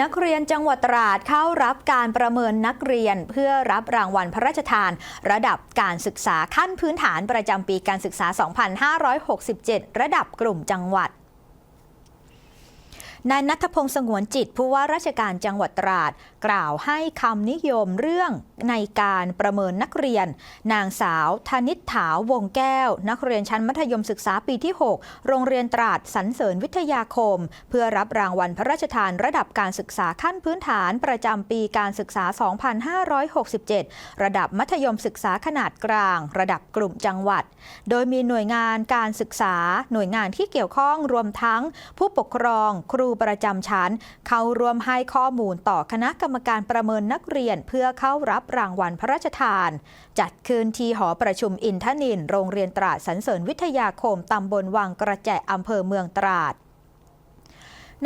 นักเรียนจังหวัดตราดเข้ารับการประเมินนักเรียน เพื่อรับรางวัลพระราชทาน ระดับการศึกษาขั้นพื้นฐานประจำปีการศึกษา 2567 ระดับกลุ่มจังหวัด นายนัทพงศ์สงวนจิตผู้ว่าราชการจังหวัดตราด กล่าวให้คำนิยมเรื่องในการประเมินนักเรียน นางสาวธนิษฐาวงแก้ว นักเรียนชั้นมัธยมศึกษาปีที่ 6 โรงเรียนตราดสรรเสริญวิทยาคม เพื่อรับรางวัลพระราชทานระดับการศึกษาขั้นพื้นฐานประจำปีการศึกษา 2567 ระดับมัธยมศึกษาขนาดกลาง ระดับกลุ่มจังหวัด โดยมีหน่วยงานการศึกษาหน่วยงานที่เกี่ยวข้องรวมทั้งผู้ปกครองครูประจำชั้น เข้าร่วมให้ข้อมูลต่อคณะกรรมการประเมินนักเรียนเพื่อเข้ารับรางวัลพระราชทาน จัดขึ้นที่หอประชุมอินทนิน โรงเรียนตราดสันเสริญวิทยาคมตำบลวังกระแจอำเภอเมืองตราด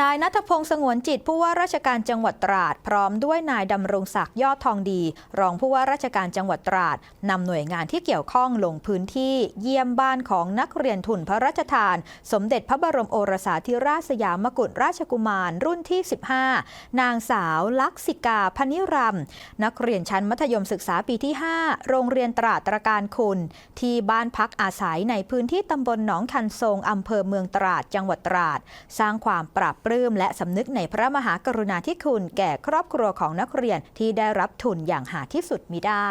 นายนัทพงศ์สงวนจิตผู้ว่าราชการจังหวัดตราด พร้อมด้วยนายดำรงศักดิ์ยอดทองดี รองผู้ว่าราชการจังหวัดตราดนำหน่วยงานที่เกี่ยวข้องลงพื้นที่เยี่ยมบ้านของนักเรียนทุนพระราชทาน สมเด็จพระบรมโอรสาธิราชสยามกุฎราชกุมารรุ่นที่ 15 นางสาวลักษิกาพนิรำนักเรียนชั้นมัธยมศึกษาปีที่ 5 โรงเรียนตราดตรการคุณ ที่บ้านพักอาศัยในพื้นที่ตำบลหนองคันทรงอำเภอเมืองตราดจังหวัดตราด สร้างความปราบปลื้มและสำนึกในพระมหากรุณาธิคุณแก่ครอบครัวของนักเรียนที่ได้รับทุนอย่างหาที่สุดมิได้